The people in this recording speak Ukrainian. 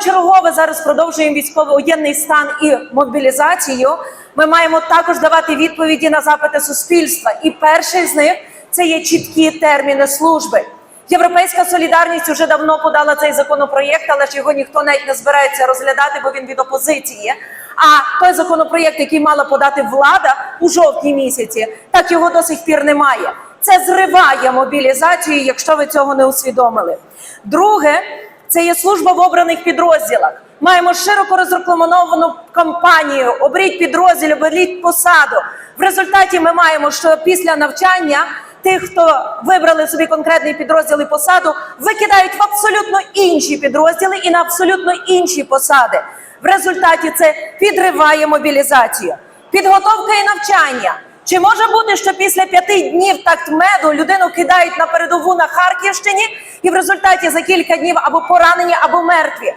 чергове зараз продовжуємо військовий воєнний стан і мобілізацію. Ми маємо також давати відповіді на запити суспільства. І перший з них це є чіткі терміни служби. Європейська солідарність вже давно подала цей законопроєкт, але ж його ніхто навіть не збирається розглядати, бо він від опозиції. А той законопроєкт, який мала подати влада у жовтні місяці, так його до сих пір немає. Це зриває мобілізацію, якщо ви цього не усвідомили. Друге, це є служба в обраних підрозділах. Маємо широко розрекламовану кампанію Обріть підрозділ, оберіть посаду. В результаті ми маємо, що після навчання тих, хто вибрали собі конкретний підрозділ і посаду, викидають в абсолютно інші підрозділи і на абсолютно інші посади. В результаті це підриває мобілізацію. Підготовка і навчання. Чи може бути, що після п'яти днів такт меду людину кидають на передову на Харківщині, і в результаті за кілька днів або поранені, або мертві?